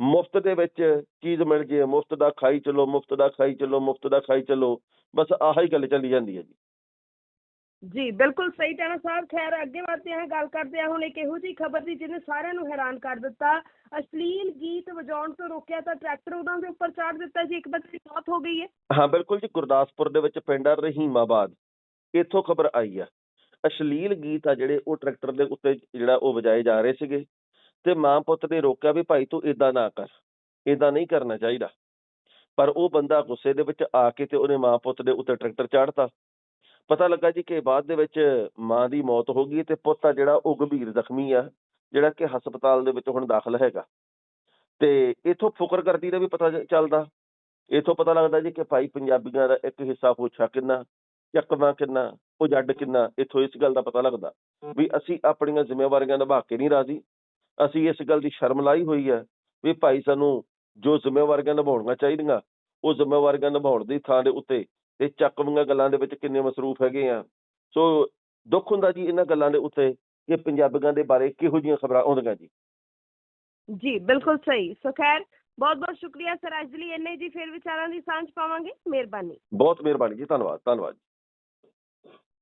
ਮੁਫਤ ਦੇ ਵਿੱਚ ਚੀਜ਼ ਮਿਲ ਜੇ, ਮੁਫਤ ਦਾ ਖਾਈ ਚੱਲੋ, ਮੁਫਤ ਦਾ ਖਾਈ ਚੱਲੋ, ਮੁਫਤ ਦਾ ਖਾਈ ਚੱਲੋ, ਬਸ ਆਹੀ ਗੱਲ ਚੱਲੀ ਜਾਂਦੀ ਹੈ ਜੀ। ਜੀ, ਬਿਲਕੁਲ ਸਹੀ ਟਾਣਾ ਸਾਹਿਬ। ਖੈਰ, ਅੱਗੇ ਵਧਦੇ ਹਾਂ ਗੱਲ ਕਰਦੇ ਹਾਂ ਹੁਣ ਇੱਕ ਇਹੋ ਜਿਹੀ ਖਬਰ ਦੀ ਜਿਹਨੇ ਸਾਰਿਆਂ ਨੂੰ ਹੈਰਾਨ ਕਰ ਦਿੱਤਾ। ਅਸ਼ਲੀਲ ਗੀਤ ਵਜਾਉਣ ਤੋਂ ਰੋਕਿਆ ਤਾਂ ਟਰੈਕਟਰ ਉਹਨਾਂ ਦੇ ਉੱਪਰ ਚਾੜ ਦਿੱਤਾ ਜੀ ਇੱਕ ਬੱਚੇ ਦੀ ਮੌਤ ਹੋ ਗਈ ਹੈ। ਹਾਂ, ਬਿਲਕੁਲ ਜੀ, ਗੁਰਦਾਸਪੁਰ ਦੇ ਵਿੱਚ ਪਿੰਡ ਆ, ਰਹੀਮਾਬਾਦ। ਇੱਥੋਂ ਖਬਰ ਆਈ ਆ। ਅਸ਼ਲੀਲ ਗੀਤ ਆ ਜਿਹੜੇ ਉਹ ਟਰੈਕਟਰ ਦੇ ਉੱਤੇ ਜਿਹੜਾ ਉਹ ਵਜਾਏ ਜਾ ਰਹੇ ਸੀਗੇ। ਤੇ ਮਾਂ ਪੁੱਤ ਨੇ ਰੋਕਿਆ ਵੀ ਭਾਈ ਤੂੰ ਇਦਾਂ ਨਾ ਕਰ ਇਦਾਂ ਨਹੀਂ ਕਰਨਾ ਚਾਹੀਦਾ। ਪਰ ਉਹ ਬੰਦਾ ਗੁੱਸੇ ਦੇ ਵਿੱਚ ਆ ਕੇ ਤੇ ਉਹਨੇ ਮਾਂ ਪੁੱਤ ਦੇ ਉੱਤੇ ਟਰੈਕਟਰ ਚਾੜਤਾ ਪਤਾ ਲੱਗਾ ਜੀ ਕਿ ਬਾਅਦ ਦੇ ਵਿੱਚ ਮਾਂ ਦੀ ਮੌਤ ਹੋ ਗਈ ਤੇ ਪੁੱਤ ਆ ਜਿਹੜਾ ਉਹ ਗੰਭੀਰ ਜ਼ਖਮੀ ਆ, ਜਿਹੜਾ ਕਿ ਹਸਪਤਾਲ ਦੇ ਵਿੱਚ ਹੁਣ ਦਾਖਲ ਹੈਗਾ। ਤੇ ਇਥੋਂ ਫੁਕਰਗਰਦੀ ਦਾ ਵੀ ਪਤਾ ਚੱਲਦਾ। ਇਥੋਂ ਪਤਾ ਲੱਗਦਾ ਜੀ ਕਿ ਭਾਈ ਪੰਜਾਬੀਆਂ ਦਾ ਇੱਕ ਹਿੱਸਾ ਪੁੱਛਾ ਕਿੰਨਾ ਚੱਕਵਾ ਕਿੰਨਾ, ਉਹ ਜੱਡ ਕਿੰਨਾ, ਇਥੋਂ ਇਸ ਗੱਲ ਦਾ ਪਤਾ ਲੱਗਦਾ ਵੀ ਅਸੀਂ ਆਪਣੀਆਂ ਜ਼ਿੰਮੇਵਾਰੀਆਂ ਨਿਭਾ ਕੇ ਨਹੀਂ ਰਾਜ਼ੀ। ਅਸੀਂ ਇਸ ਗੱਲ ਦੀ ਸ਼ਰਮ ਲਾਈ ਹੋਈ ਹੈ ਵੀ ਭਾਈ ਸਾਨੂੰ ਜੋ ਜ਼ਿੰਮੇਵਾਰੀਆਂ ਨਿਭਾਉਣੀਆਂ ਚਾਹੀਦੀਆਂ, ਉਹ ਜ਼ਿੰਮੇਵਾਰੀਆਂ ਨਿਭਾਉਣ ਦੀ ਥਾਂ ਦੇ ਉੱਤੇ ਇਹ ਚੱਕਵੀਆਂ ਗੱਲਾਂ ਦੇ ਵਿੱਚ ਕਿੰਨੇ ਮਸਰੂਫ ਹੈਗੇ ਆ। ਸੋ ਦੁੱਖ ਹੁੰਦਾ ਜੀ ਇਹਨਾਂ ਗੱਲਾਂ ਦੇ ਉੱਤੇ ਕਿ ਪੰਜਾਬੀਆਂ ਦੇ ਬਾਰੇ ਕਿਹੋ ਜਿਹੀਆਂ ਖਬਰਾਂ ਆਉਂਦੀਆਂ ਜੀ। ਜੀ ਬਿਲਕੁਲ ਸਹੀ। ਸੋ ਖੈਰ ਬਹੁਤ ਬਹੁਤ ਸ਼ੁਕਰੀਆ ਸਰ। ਅੱਜ ਲਈ ਇੰਨੇ ਜੀ ਫਿਰ ਵਿਚਾਰਾਂ ਦੀ ਸਾਂਝ ਪਾਵਾਂਗੇ। ਮਿਹਰਬਾਨੀ। ਬਹੁਤ ਮਿਹਰਬਾਨੀ ਜੀ। ਧੰਨਵਾਦ ਧੰਨਵਾਦ